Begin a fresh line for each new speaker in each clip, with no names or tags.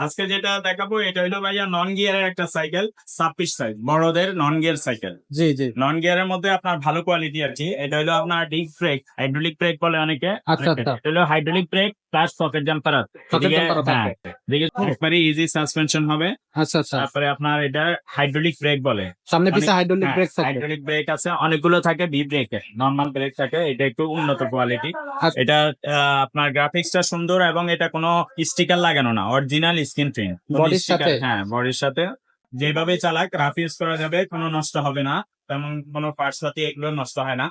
আজকে যেটা দেখাবো এটা হলো ভাইয়া নন গিয়ারের একটা সাইকেল ছাব্বিশ সাইজ বড়দের নন গিয়ার সাইকেল
জি জি।
নন গিয়ারের মধ্যে আপনার ভালো কোয়ালিটি আর কি এটা হলো আপনার ডিস্ক ব্রেক হাইড্রোলিক ব্রেক বলে অনেকে।
আচ্ছা, আচ্ছা।
এটা হলো hydraulic brake plus pocket jumper আছে। একবারে ইজি সাসপেনশন হবে।
আচ্ছা আচ্ছা।
তারপরে আপনার এটা হাইড্রোলিক ব্রেক বলে।
সামনে পিছে হাইড্রোলিক ব্রেক
হাইড্রোলিক ব্রেক আছে অনেকগুলো থাকে বি ব্রেক নর্মাল ব্রেক থাকে এটা একটু উন্নত কোয়ালিটি। এটা আহ, আপনার গ্রাফিক্সটা সুন্দর এবং এটা কোনো স্টিকার লাগানো না অরিজিনাল স্ক্রিন প্রিন্ট
বডির সাথে?
হ্যাঁ বডির সাথে। যেভাবে চালাক গ্রাফিক্স করা যাবে কোনো নষ্ট হবে না। তেমন কোনো পার্টস পাতি এগুলো নষ্ট হয় না।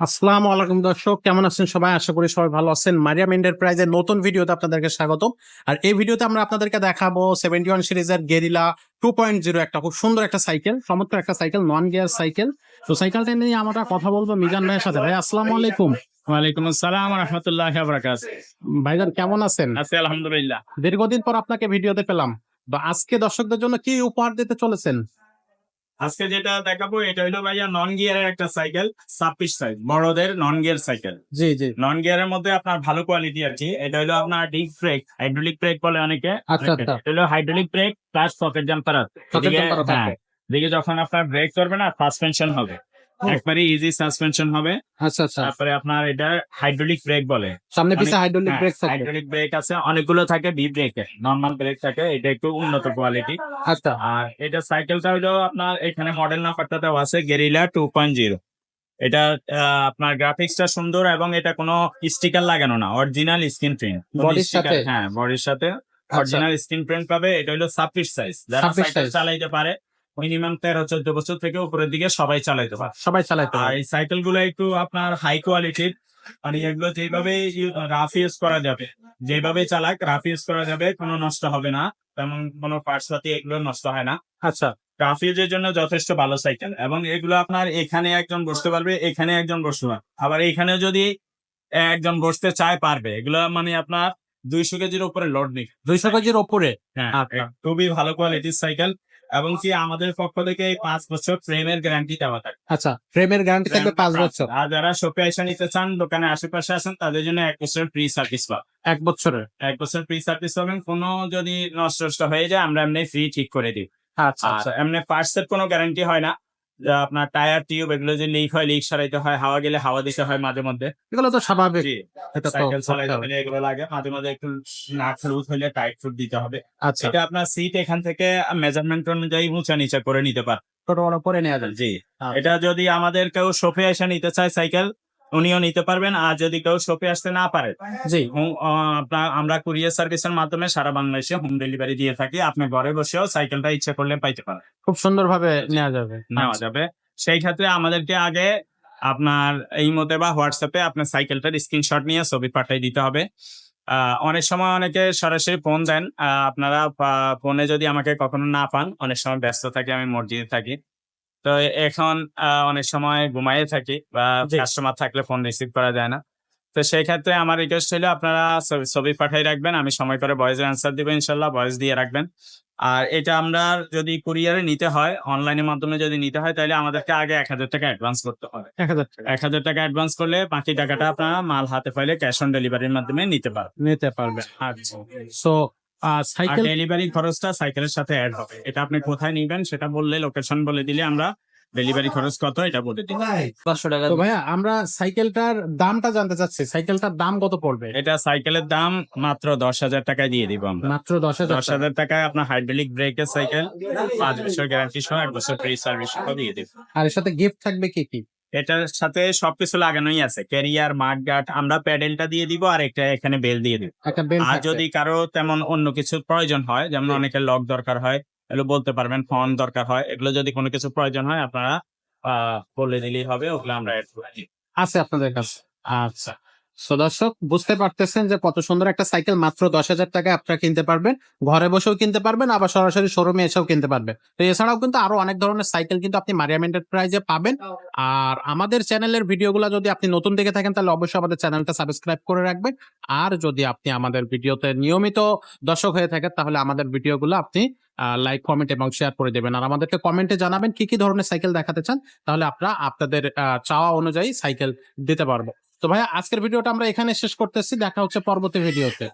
আসসালামু আলাইকুম দর্শক কেমন আছেন সবাই? আশা করি সবাই ভালো আছেন। মারিয়াম এন্টারপ্রাইজের নতুন ভিডিওতে আপনাদেরকে স্বাগত আর এই ভিডিওতে আমরা আপনাদেরকে দেখাবো সেভেন্টি ওয়ান সিরিজের গেরিলা টু পয়েন্ট জিরো একটা খুব সুন্দর একটা সাইকেল সমস্ত একটা সাইকেল নন গিয়ার সাইকেল। তো সাইকেলটা নিয়ে আমরা কথা বলব মিজান ভাইয়ের সাথে। ভাই আসসালামু আলাইকুম।
ওয়ালাইকুম আসসালাম রহমতুল্লাহ বরাকাত
ভাইজান কেমন আছেন?
আছি আলহামদুলিল্লাহ।
দীর্ঘদিন পর আপনাকে ভিডিওতে পেলাম। বা আজকে দর্শকদের জন্য কি উপহার দিতে চলেছেন?
আজকে যেটা দেখাবো এটা হলো ভাইয়া নন গিয়ারের একটা সাইকেল ছাব্বিশ সাইজ বড়দের নন গিয়ার সাইকেল
জি জি।
নন গিয়ারের মধ্যে আপনার ভালো কোয়ালিটি আর কি এটা হলো আপনার ডিস্ক ব্রেক হাইড্রোলিক ব্রেক বলে অনেকে। এটা হলো hydraulic brake plus pocket jumper আছে। এদিকে যখন আপনার ব্রেক করবে না সাসপেনশন হবে। একবারে ইজি সাসপেনশন হবে।
আচ্ছা আচ্ছা।
তারপরে আপনার এটা হাইড্রোলিক ব্রেক বলে।
সামনে পিছে হাইড্রোলিক ব্রেক থাকে।
হাইড্রোলিক ব্রেক আছে। অনেকগুলো থাকে বি ব্রেক নর্মাল ব্রেক থাকে। এটা একটু উন্নত কোয়ালিটি
আচ্ছা।
আর এটা সাইকেলটা হলো আপনার এখানে মডেল নাম্বারটা দেওয়া আছে গেরিলা টু পয়েন্ট জিরো এটা আপনার গ্রাফিক্সটা সুন্দর এবং এটা কোনো স্টিকার লাগানো না। অরিজিনাল স্ক্রিন প্রিন্ট
Body র সাথে?
হ্যাঁ বডির সাথে অরিজিনাল স্ক্রিন প্রিন্ট পাবে। এটা হলো ছাব্বিশ সাইজ যারা সাইকেল চালাইতে পারে মিনিমাম তেরো চোদ্দ বছর থেকে উপরের দিকে সবাই চালাইতে পারে।
সবাই চালাইতে পারে।
এই সাইকেলগুলো একটু আপনার হাই কোয়ালিটির মানে এগুলো যেভাবে রাফ ইউজ করা যাবে যেভাবে চালাক রাফ ইউজ করা যাবে কোনো নষ্ট হবে না। তেমন কোনো পার্টস পাতি এগুলো নষ্ট হয় না।
আচ্ছা।
রাফ ইউজের জন্য যথেষ্ট ভালো সাইকেল এবং এগুলো আপনার এখানে একজন বসতে পারবে এখানে একজন বসতে পারবে আবার এখানে যদি একজন বসতে চায় পারবে। এগুলো মানে আপনার দুইশো কেজির উপরে লোড নিবে।
দুইশো কেজির ওপরে
হ্যাঁ
আচ্ছা।
খুবই ভালো কোয়ালিটির সাইকেল এবং কি আমাদের পক্ষ থেকে এই পাঁচ বছর ফ্রেমের গ্যারান্টি দেওয়া থাকে।
আচ্ছা ফ্রেমের গ্যারান্টি থাকবে পাঁচ বছর।
আর যারা শপে এসে নিতে চান দোকানে আশেপাশে আসেন তাদের জন্য এক বছর ফ্রি সার্ভিস পাবে
এক বছরের?
এক বছর ফ্রি সার্ভিস পাবেন কোনো যদি নষ্ট নষ্ট হয়ে যায় আমরা এমনি ফ্রি ঠিক করে দিই।
আচ্ছা আচ্ছা।
এমনি পার্টস এর কোনো গ্যারান্টি হয় না। আপনার টায়ার টিউব এগুলো যে লিক হয় লিক সারাইতে হয় হাওয়া গেলে হাওয়া দিতে হয় মাঝে মধ্যে।
এগুলো তো স্বাভাবিক।
সাইকেল চালাইতে হলে এগুলো লাগে। মাঝে মাঝে একটু নাট লুজ হলে টাইট ফুট দিতে হবে।
আচ্ছা।
এটা আপনার সিট এখান থেকে মেজারমেন্ট অনুযায়ী উঁচা নিচা করে নিতে পারে।
ছোট বড় করে নেওয়া যায়।
জি।
আচ্ছা।
এটা যদি আমাদের কেউ শপে এসে নিতে চায় সাইকেল উনিও নিতে পারবেন আর যদি কেউ শপে আসতে না পারে
জি।
আমরা কুরিয়ার সার্ভিসের মাধ্যমে সারা বাংলাদেশে হোম ডেলিভারি দিয়ে থাকি। আপনি ঘরে বসেও সাইকেলটা ইচ্ছা করলে পাইতে পারেন।
খুব সুন্দর ভাবে নেওয়া যাবে।
নেওয়া
আচ্ছা।
যাবে। সেই ক্ষেত্রে আমাদেরকে আগে আপনার এই মতে বা হোয়াটসঅ্যাপে আপনার সাইকেলটার স্ক্রিনশট নিয়ে ছবি পাঠিয়ে দিতে হবে। আহ, অনেক সময় অনেকে সরাসরি ফোন দেন। আহ, আপনারা ফোনে যদি আমাকে কখনো না পান অনেক সময় ব্যস্ত থাকি আমি মসজিদে থাকি। তো এখন অনেক সময় ঘুমাইয়ে থাকি বা কাস্টমার থাকলে ফোন রিসিভ করা যায় না। তো সেই ক্ষেত্রে আমার রিকোয়েস্ট হলো আপনারা ছবি- পাঠাই রাখবেন আমি সময় করে ভয়েসের অ্যান্সার দিব ইনশাল্লাহ ভয়েস দিয়ে রাখবেন। আর এটা আমরা যদি কুরিয়ারে নিতে হয় অনলাইনের মাধ্যমে যদি নিতে হয় তাহলে আমাদেরকে আগে এক হাজার টাকা অ্যাডভান্স করতে হবে।
এক হাজার টাকা।
অ্যাডভান্স করলে বাকি টাকাটা আপনারা মাল হাতে পাইলে ক্যাশ অন ডেলিভারির মাধ্যমে নিতে পারবেন।
নিতে পারবেন।
আচ্ছা।
সো সাইকেল
ডেলিভারি খরচটা সাইকেলের সাথে অ্যাড হবে। এটা আপনি কোথায় নিবেন সেটা বললে লোকেশন বলে দিলে আমরা ডেলিভারি খরচ কত এটা বলে দিই।
পাঁচশো টাকা তো ভাইয়া আমরা সাইকেলটার দামটা জানতে চাচ্ছি। সাইকেলটার দাম কত পড়বে?
এটা সাইকেলের দাম মাত্র দশ হাজার টাকায় দিয়ে দিব আমরা।
মাত্র দশ হাজার
দশ হাজার টাকায় আপনার হাইড্রোলিক ব্রেকের সাইকেল পাঁচ বছর গ্যারান্টি সহ এক বছর ফ্রি সার্ভিস সহ দিয়ে দিব।
আর এর সাথে গিফট থাকবে কি কি?
এটার সাথে সবকিছু লাগানোই আছে। ক্যারিয়ার মাঠ গার্ড আমরা প্যাডেলটা দিয়ে দিব আর একটা এখানে বেল দিয়ে দিব।
একটা বেল
আর যদি কারও তেমন অন্য কিছু প্রয়োজন হয় যেমন অনেকের লক দরকার হয় এগুলো বলতে পারবেন ফোন দরকার হয় এগুলো যদি কোনো কিছু প্রয়োজন হয় আপনারা আহ, বলে দিলেই হবে ওগুলো আমরা অ্যাড করে।
আছে আপনাদের কাছে। আচ্ছা। সো দর্শক, বুঝতে পারতেছেন যে কত সুন্দর একটা সাইকেল মাত্র দশ হাজার টাকায় আপনারা কিনতে পারবেন। ঘরে বসেও কিনতে পারবেন, আবার সরাসরি শোরুমে এসেও কিনতে পারবেন। তো এছাড়াও কিন্তু আরও অনেক ধরনের সাইকেল কিন্তু আপনি মারিয়াম এন্টারপ্রাইজে পাবেন। আর আমাদের চ্যানেলের ভিডিওগুলো যদি আপনি নতুন দেখে থাকেন, তাহলে অবশ্যই আমাদের চ্যানেলটা সাবস্ক্রাইব করে রাখবেন। আর যদি আপনি আমাদের ভিডিওতে নিয়মিত দর্শক হয়ে থাকেন, তাহলে আমাদের ভিডিওগুলো আপনি লাইক কমেন্ট এবং শেয়ার করে দেবেন। আর আমাদেরকে কমেন্টে জানাবেন কি কি ধরনের সাইকেল দেখাতে চান, তাহলে আমরা আপনাদের চাওয়া অনুযায়ী সাইকেল দিতে পারব। তো ভাইয়া আজকের ভিডিওটা আমরা এখানে শেষ করতেছি। দেখা হচ্ছে পরবর্তী ভিডিওতে।